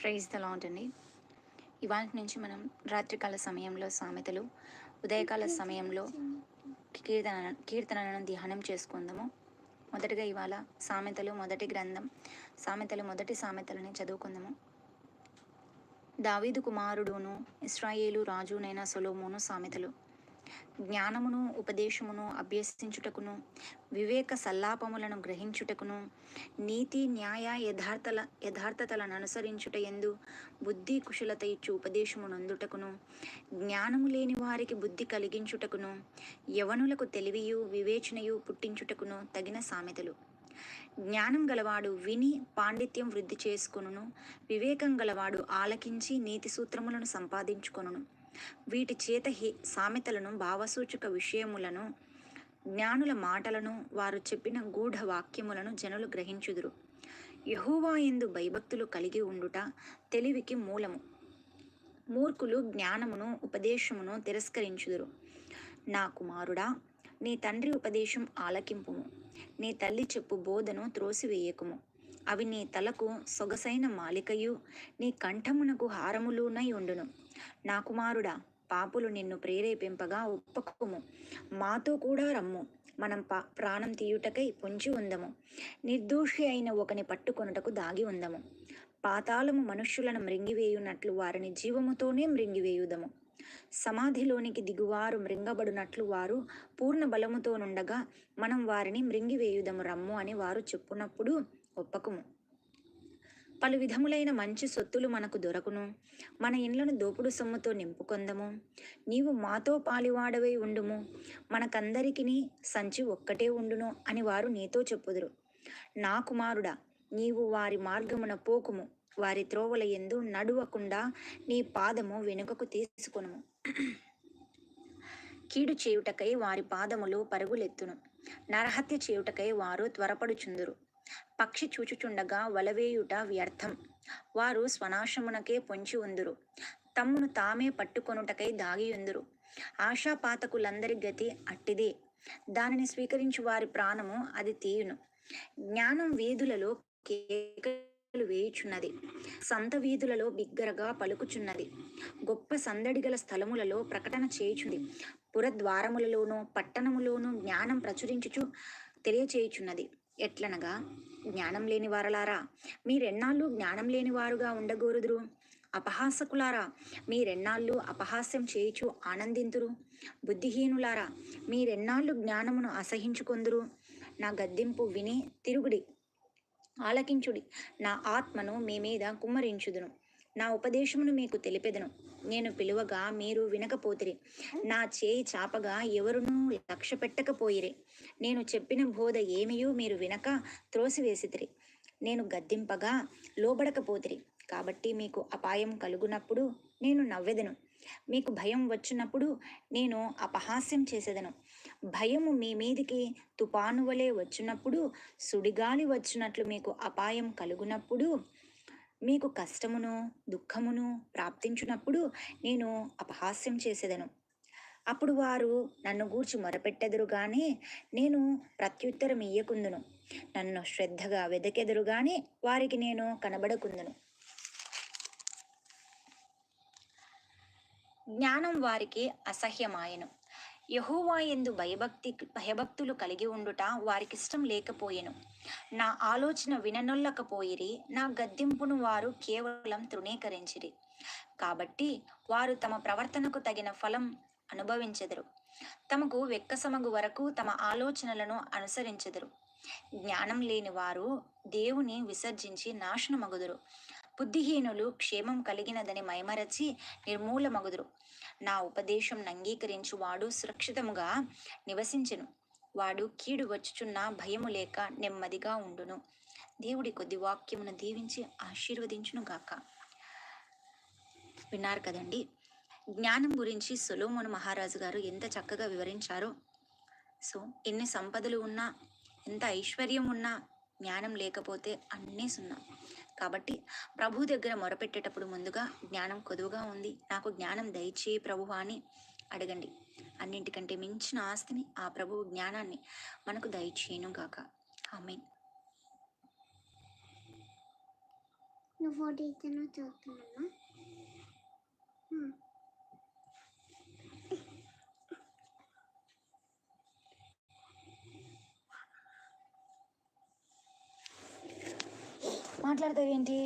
Praise the lord అండి. ఇవాళ నుంచి మనం రాత్రికాల సమయంలో సామెతలు ఉదయకాల సమయంలో కీర్తన కీర్తనలను ధ్యానం చేసుకుందాము. మొదటగా ఇవాళ సామెతలు మొదటి గ్రంథం సామెతలు మొదటి సామెతలని చదువుకుందాము. దావీదు కుమారుడును ఇస్రాయేలు రాజునైన సొలోమోను సామెతలు. జ్ఞానమును ఉపదేశమును అభ్యసించుటకును వివేక సల్లాపములను గ్రహించుటకును నీతి న్యాయ యథార్థల యథార్థతలను అనుసరించుట ఎందు బుద్ధి కుశలత ఇచ్చు ఉపదేశము నందుటకును జ్ఞానము లేని వారికి బుద్ధి కలిగించుటకును యవనులకు తెలివియు వివేచనయు పుట్టించుటకును తగిన సామెతలు. జ్ఞానం గలవాడు విని పాండిత్యం వృద్ధి చేసుకొనును వివేకం గలవాడు ఆలకించి నీతి సూత్రములను సంపాదించుకొనును. వీటి చేత హి సామెతలను భావసూచక విషయములను జ్ఞానుల మాటలను వారు చెప్పిన గూఢ వాక్యములను జనులు గ్రహించుదురు. యహోవా ఎందు భయభక్తులు కలిగి ఉండుట తెలివికి మూలము. మూర్ఖులు జ్ఞానమును ఉపదేశమును తిరస్కరించుదురు. నా కుమారుడా నీ తండ్రి ఉపదేశం ఆలకింపుము. నీ తల్లి చెప్పు బోధను త్రోసివేయకుము. అవి నీ తలకు సొగసైన మాలికయు నీ కంఠమునకు హారములునై ఉండును నా కుమారుడా పాపులు నిన్ను ప్రేరేపింపగా ఒప్పకుము. మాతో కూడా రమ్ము. మనం పా ప్రాణం తీయుటకై పొంచి ఉందము. నిర్దోషి అయిన ఒకని పట్టుకొనుటకు దాగి ఉందము. పాతాళము మనుష్యులను మృంగివేయునట్లు వారిని జీవముతోనే మృంగివేయుదము. సమాధిలోనికి దిగువారు మృంగబడునట్లు వారు పూర్ణ బలముతో నుండగా మనం వారిని మృంగివేయుదము రమ్ము అని వారు చెప్పునప్పుడు ఒప్పకము. పలు విధములైన మంచి సొత్తులు మనకు దొరకును. మన ఇండ్లను దోపుడు సొమ్ముతో నింపుకొందము. నీవు మాతో పాలివాడవై ఉండుము. మనకందరికిని సంచి ఒక్కటే ఉండును అని వారు నీతో చెప్పుదురు. నా కుమారుడా నీవు వారి మార్గమున పోకుము. వారి త్రోవల ఎందు నడువకుండా నీ పాదము వెనుకకు తీసుకొనుము. కీడు చేయుటకై వారి పాదములు పరుగులెత్తును. నరహత్య చేయుటకై వారు త్వరపడుచుందురు. పక్షి చూచుచుండగా వలవేయుట వ్యర్థం. వారు స్వనాశమునకే పొంచి ఉందురు. తమ్మును తామే పట్టుకొనుటకై దాగియుందురు. ఆశాపాతకులందరి గతి అట్టిదే. దానిని స్వీకరించు వారి ప్రాణము అది తీయును. జ్ఞానం వీధులలో కేకలు వేయుచున్నది. సంత వీధులలో బిగ్గరగా పలుకుచున్నది. గొప్ప సందడిగల స్థలములలో ప్రకటన చేయుచుంది. పురద్వారములలోనూ పట్టణములోనూ జ్ఞానం ప్రచురించుచు తెలియచేయుచున్నది. ఎట్లనగా? జ్ఞానం లేని వారలారా మీరెన్నాళ్ళు జ్ఞానం లేని వారుగా ఉండగోరుదురు? అపహాసకులారా మీరెన్నాళ్ళు అపహాస్యం చేయుచు ఆనందింతురు? బుద్ధిహీనులారా మీరెన్నాళ్ళు జ్ఞానమును అసహించుకొందురు? నా గద్దింపు విని తిరుగుడి ఆలకించుడి నా ఆత్మను మీ మీద కుమ్మరించుదును. నా ఉపదేశమును మీకు తెలిపెదను. నేను పిలువగా మీరు వినకపోతిరి. నా చేయి చాపగా ఎవరునూ లక్ష్య పెట్టకపోయిరి. నేను చెప్పిన బోధ ఏమియూ మీరు వినక త్రోసివేసితిరి. నేను గద్దింపగా లోబడకపోతిరి. కాబట్టి మీకు అపాయం కలుగునప్పుడు నేను నవ్వెదను. మీకు భయం వచ్చినప్పుడు నేను అపహాస్యం చేసేదను. భయము మీ మీదికి తుపాను వలె వచ్చినప్పుడు సుడిగాలి వచ్చినట్లు మీకు అపాయం కలుగునప్పుడు మీకు కష్టమును దుఃఖమును ప్రాప్తించినప్పుడు నేను అపహాస్యం చేసేదను. అప్పుడు వారు నన్ను గూర్చి మొరపెట్టెదురు గాని నేను ప్రత్యుత్తరం ఇయ్యకుందును. నన్ను శ్రద్ధగా వెదకెదురు గాని వారికి నేను కనబడకుందును. జ్ఞానం వారికి అసహ్యమాయను. యహోవా ఎందు భయభక్తి భయభక్తులు కలిగి ఉండుట వారికిష్టం లేకపోయెను. నా ఆలోచన విననొల్లకపోయిరి నా గద్దింపును వారు కేవలం తృణీకరించిరి. కాబట్టి వారు తమ ప్రవర్తనకు తగిన ఫలం అనుభవించెదరు. తమకు వెక్కసమగు వరకు తమ ఆలోచనలను అనుసరించెదరు. జ్ఞానం లేని వారు దేవుని విసర్జించి నాశనమగుదురు. బుద్ధిహీనులు క్షేమం కలిగినదని మైమరచి నిర్మూలమగుదురు. నా ఉపదేశం అంగీకరించు వాడు సురక్షితముగా నివసించెను. వాడు కీడు వచ్చుచున్న భయము లేక నెమ్మదిగా ఉండును. దేవుడి కొద్ది వాక్యమును దీవించి ఆశీర్వదించునుగాక విన్నారు కదండి? జ్ఞానం గురించి సొలోమోను మహారాజు గారు ఎంత చక్కగా వివరించారో. సో ఎన్ని సంపదలు ఉన్నా ఎంత ఐశ్వర్యం ఉన్నా జ్ఞానం లేకపోతే అన్నీ సున్నా. కాబట్టి ప్రభు దగ్గర మొరపెట్టేటప్పుడు ముందుగా జ్ఞానం కొదువుగా ఉంది. నాకు జ్ఞానం దయచేయి ప్రభు అని అడగండి. అన్నింటికంటే మించిన ఆస్తిని ఆ ప్రభువు జ్ఞానాన్ని మనకు దయచేయను గాక. ఆమె నువ్వు టీచర్ను మాట్లాడతావేంటి?